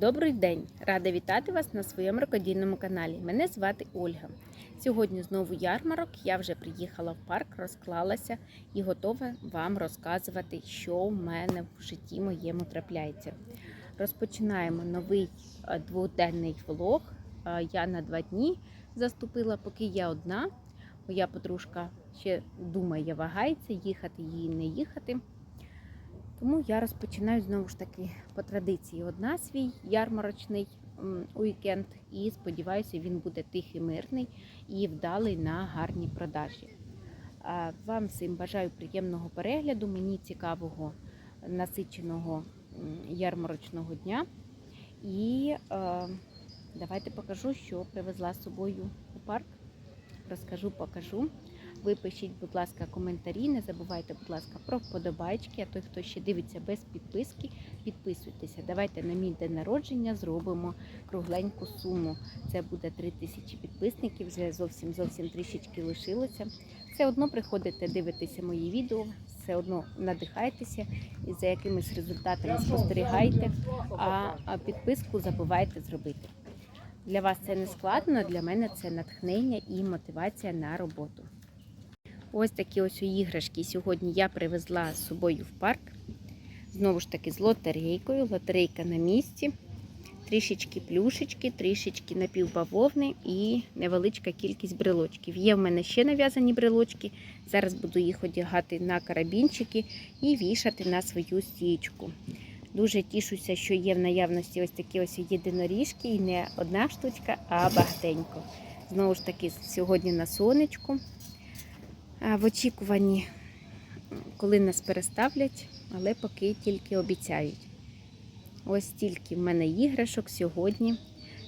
Добрий день! Рада вітати вас на своєму рукодільному каналі. Мене звати Ольга. Сьогодні знову ярмарок. Я вже приїхала в парк, розклалася і готова вам розказувати, що в мене в житті моєму трапляється. Розпочинаємо новий е, дводенний влог. Е, Я на два дні заступила, поки я одна. Моя подружка ще думає, вагається, їхати їй не їхати. Тому я розпочинаю знову ж таки по традиції одна свій ярмарочний уікенд і сподіваюся, він буде тихий, мирний і вдалий на гарні продажі. Вам всім бажаю приємного перегляду, мені цікавого насиченого ярмарочного дня. І е, давайте покажу, що привезла з собою у парк. Розкажу, покажу. Ви пишіть, будь ласка, коментарі. Не забувайте, будь ласка, про вподобайки. А той, хто ще дивиться без підписки, підписуйтеся. Давайте на мій день народження зробимо кругленьку суму. Це буде 3 тисячі підписників. Вже зовсім зовсім трішечки лишилося. Все одно приходите, дивитеся мої відео, все одно надихайтеся і за якимись результатами спостерігайте. А підписку забувайте зробити. Для вас це не складно, для мене це натхнення і мотивація на роботу. Ось такі ось іграшки сьогодні я привезла з собою в парк. Знову ж таки, з лотерейкою. Лотерейка на місці. Трішечки плюшечки, трішечки напівбавовни і невеличка кількість брелочків. Є в мене ще нав'язані брелочки. Зараз буду їх одягати на карабінчики і вішати на свою стічку. Дуже тішуся, що є в наявності ось такі ось єдиноріжки, і не одна штучка, а багатенько. Знову ж таки, сьогодні на сонечку. В очікуванні, коли нас переставлять, але поки тільки обіцяють. Ось стільки в мене іграшок сьогодні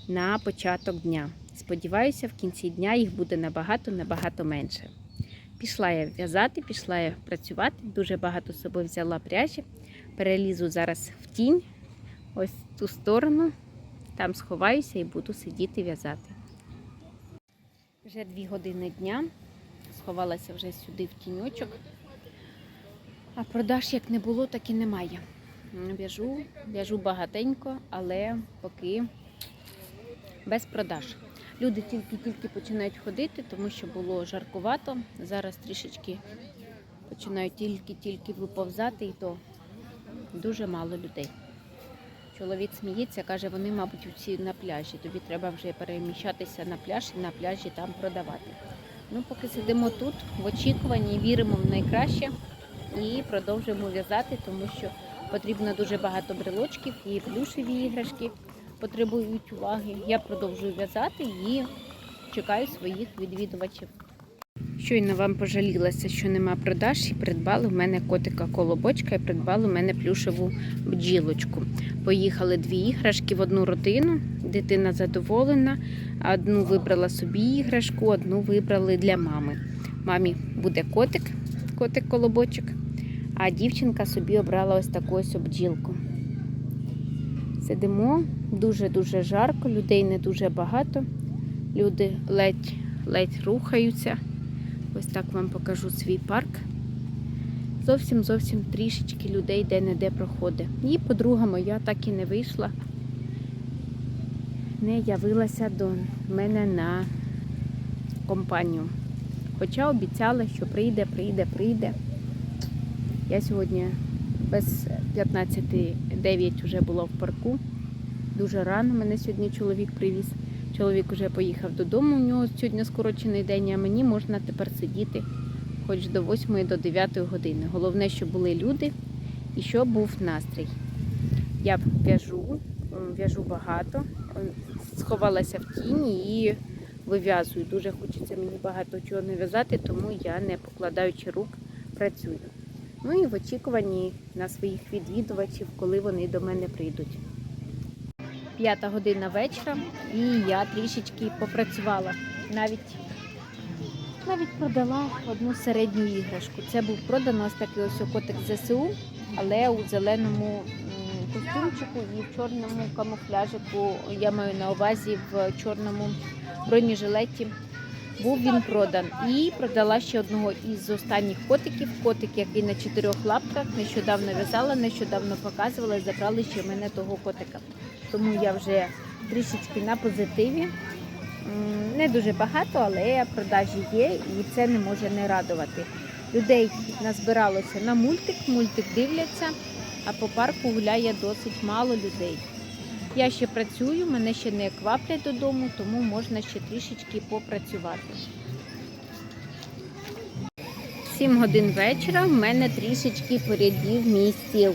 на початок дня. Сподіваюся, в кінці дня їх буде набагато-набагато менше. Пішла я в'язати, пішла я працювати, дуже багато з собою взяла пряжі. Перелізу зараз в тінь, ось в ту сторону, там сховаюся і буду сидіти в'язати. Вже дві години дня, сховалася вже сюди в тіньочок. А продаж як не було, так і немає. В'яжу, в'яжу багатенько, але поки без продаж. Люди тільки-тільки починають ходити, тому що було жаркувато. Зараз трішечки починають тільки-тільки виповзати, і то дуже мало людей. Чоловік сміється, каже, вони, мабуть, усі на пляжі. Тобі треба вже переміщатися на пляж і на пляжі там продавати. Ну, поки сидимо тут, в очікуванні, віримо в найкраще і продовжуємо в'язати, тому що потрібно дуже багато брелочків і плюшеві іграшки потребують уваги. Я продовжую в'язати і чекаю своїх відвідувачів. Щойно вам пожалілася, що нема продаж, і придбали в мене котика колобочка і придбали в мене плюшеву бджілочку. Поїхали дві іграшки в одну родину. Дитина задоволена. Одну вибрала собі іграшку, одну вибрали для мами. Мамі буде котик, котик-колобочок, а дівчинка собі обрала ось таку ось бджілку. Сидимо, дуже-дуже жарко, людей не дуже багато. Люди ледь, ледь рухаються. Ось так вам покажу свій парк. Зовсім зовсім трішечки людей де-не-де проходить. І подруга моя так і не вийшла, не явилася до мене на компанію. Хоча обіцяла, що прийде, прийде, прийде. Я сьогодні без 15.09 вже була в парку. Дуже рано мене сьогодні чоловік привіз. Чоловік вже поїхав додому, у нього сьогодні скорочений день, а мені можна тепер сидіти хоч до 8 до 9 години. Головне, щоб були люди і щоб був настрій. Я в'яжу, в'яжу багато, сховалася в тіні і вив'язую. Дуже хочеться мені багато чого не в'язати, тому я, не покладаючи рук, працюю. Ну і в очікуванні на своїх відвідувачів, коли вони до мене прийдуть. П'ята година вечора, і я трішечки попрацювала. Навіть навіть продала одну середню іграшку. Це був продано ось такий ось котик ЗСУ, але у зеленому костюмчику і в чорному камуфляжику. Я маю на увазі в чорному бронежилеті. Був він продан. І продала ще одного із останніх котиків. Котик, який на чотирьох лапках. Нещодавно в'язала, нещодавно показувала забрали ще мене того котика. Тому я вже трішечки на позитиві. Не дуже багато, але продажі є і це не може не радувати. Людей назбиралося на мультик, мультик дивляться, а по парку гуляє досить мало людей. Я ще працюю, мене ще не кваплять додому, тому можна ще трішечки попрацювати. 7 годин вечора в мене трішечки порядів мій стіл.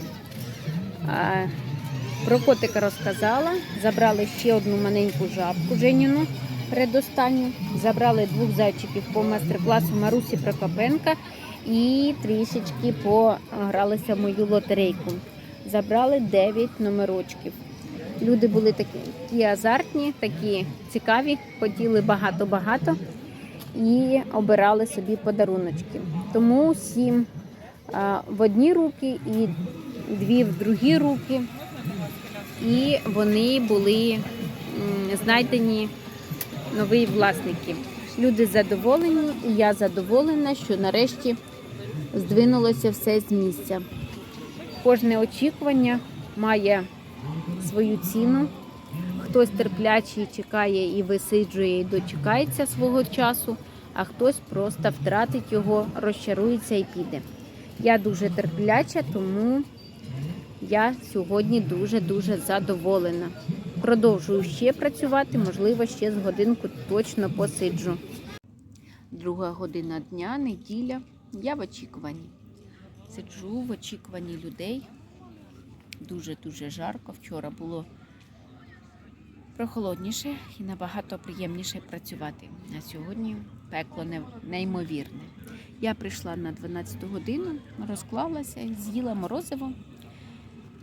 Про котика розказала. Забрали ще одну маленьку жабку Женіну передостанню. Забрали двох зайчиків по майстер-класу Марусі Прокопенка і трішечки погралися в мою лотерейку. Забрали 9 номерочків. Люди були такі, такі азартні, такі цікаві, хотіли багато-багато і обирали собі подаруночки. Тому сім в одні руки і дві в другі руки. І вони були знайдені нові власники. Люди задоволені, і я задоволена, що нарешті здвинулося все з місця. Кожне очікування має свою ціну. Хтось терплячий чекає і висиджує, і дочекається свого часу, а хтось просто втратить його, розчарується і піде. Я дуже терпляча, тому я сьогодні дуже-дуже задоволена. Продовжую ще працювати, можливо, ще з годинку точно посиджу. Друга година дня, неділя. Я в очікуванні. Сиджу в очікуванні людей. Дуже-дуже жарко. Вчора було прохолодніше і набагато приємніше працювати. А сьогодні пекло неймовірне. Я прийшла на 12 годину, розклалася, з'їла морозиво.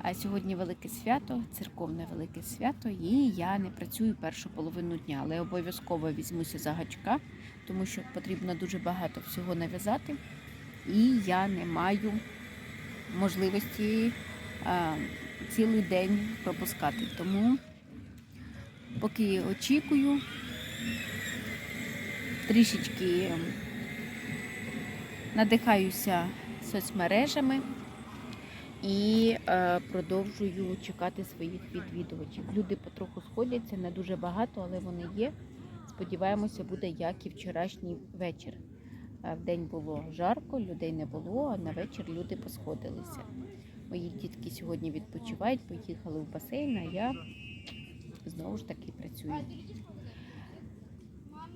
А сьогодні велике свято, церковне велике свято, і я не працюю першу половину дня, але обов'язково візьмуся за гачка, тому що потрібно дуже багато всього нав'язати, і я не маю можливості а, цілий день пропускати. Тому поки очікую, трішечки ем, надихаюся соцмережами і е, продовжую чекати своїх відвідувачів. Люди потроху сходяться, не дуже багато, але вони є. Сподіваємося, буде як і вчорашній вечір. Е, Вдень було жарко, людей не було, а на вечір люди посходилися. Мої дітки сьогодні відпочивають, поїхали в басейн, а я знову ж таки працюю.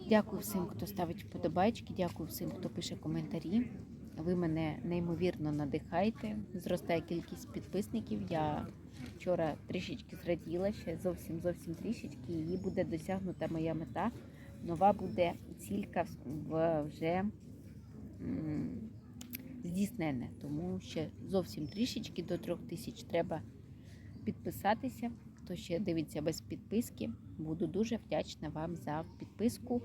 Дякую всім, хто ставить вподобайки, дякую всім, хто пише коментарі. Ви мене неймовірно надихаєте. Зростає кількість підписників. Я вчора трішечки зраділа, ще зовсім зовсім трішечки. І буде досягнута моя мета. Нова буде цілька вже здійснене. Тому ще зовсім трішечки до трьох тисяч треба підписатися. Хто ще дивиться без підписки, буду дуже вдячна вам за підписку,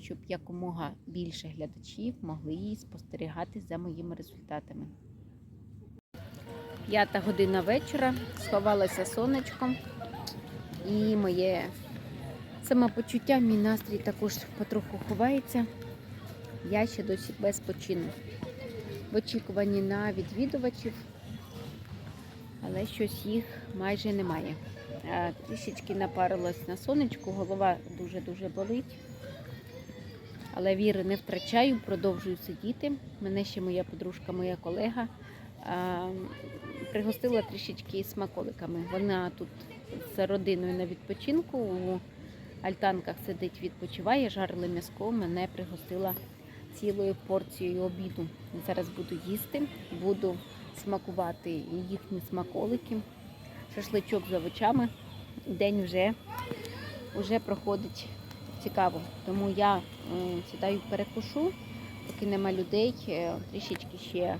щоб якомога більше глядачів могли спостерігати за моїми результатами. П'ята година вечора, сховалося сонечко, і моє самопочуття, мій настрій також потроху ховається. Я ще досі без почину. В очікуванні на відвідувачів, але щось їх майже немає. Е, Трішечки напарилась на сонечку, голова дуже-дуже болить. Але віри не втрачаю, продовжую сидіти. Мене ще моя подружка, моя колега пригостила трішечки смаколиками. Вона тут з родиною на відпочинку у альтанках сидить, відпочиває, жарили м'яско, мене пригостила цілою порцією обіду. Зараз буду їсти, буду смакувати їхні смаколики шашличок з овочами. День вже, вже проходить цікаво. Тому я сідаю перекушу, поки нема людей, е, трішечки ще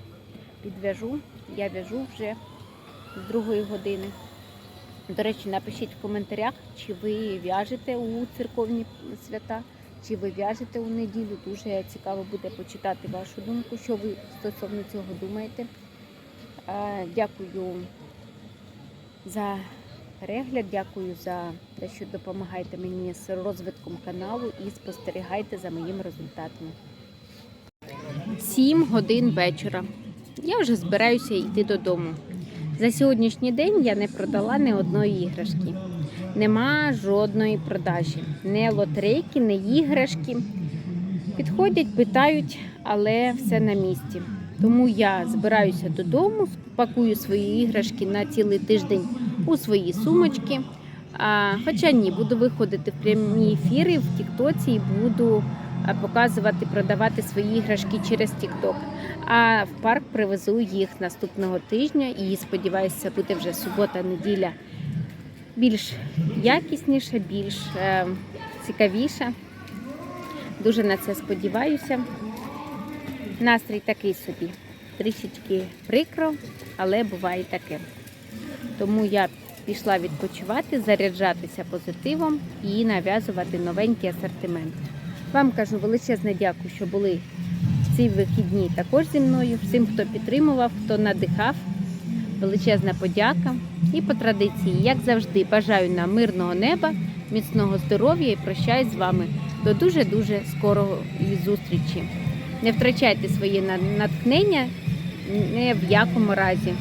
підв'яжу. Я в'яжу вже з другої години. До речі, напишіть в коментарях, чи ви в'яжете у церковні свята, чи ви в'яжете у неділю. Дуже цікаво буде почитати вашу думку, що ви стосовно цього думаєте. Е, Дякую за перегляд. Дякую за те, що допомагаєте мені з розвитком каналу і спостерігаєте за моїми результатами. 7 годин вечора. Я вже збираюся йти додому. За сьогоднішній день я не продала ні одної іграшки. нема жодної продажі. Не лотерейки, не іграшки. Підходять, питають, але все на місці. Тому я збираюся додому, пакую свої іграшки на цілий тиждень у свої сумочки. А, хоча ні, буду виходити в прямі ефіри в Тіктоці і буду показувати, продавати свої іграшки через Тікток. А в парк привезу їх наступного тижня і сподіваюся, буде вже субота-неділя більш якісніша, більш е, цікавіша. Дуже на це сподіваюся. Настрій такий собі. Трішечки прикро, але буває таке. Тому я пішла відпочивати, заряджатися позитивом і нав'язувати новенький асортимент. Вам кажу величезне дякую, що були в ці вихідні також зі мною. Всім, хто підтримував, хто надихав. Величезна подяка. І по традиції, як завжди, бажаю нам мирного неба, міцного здоров'я і прощаюсь з вами до дуже-дуже скорого зустрічі. Не втрачайте своє натхнення ні в якому разі.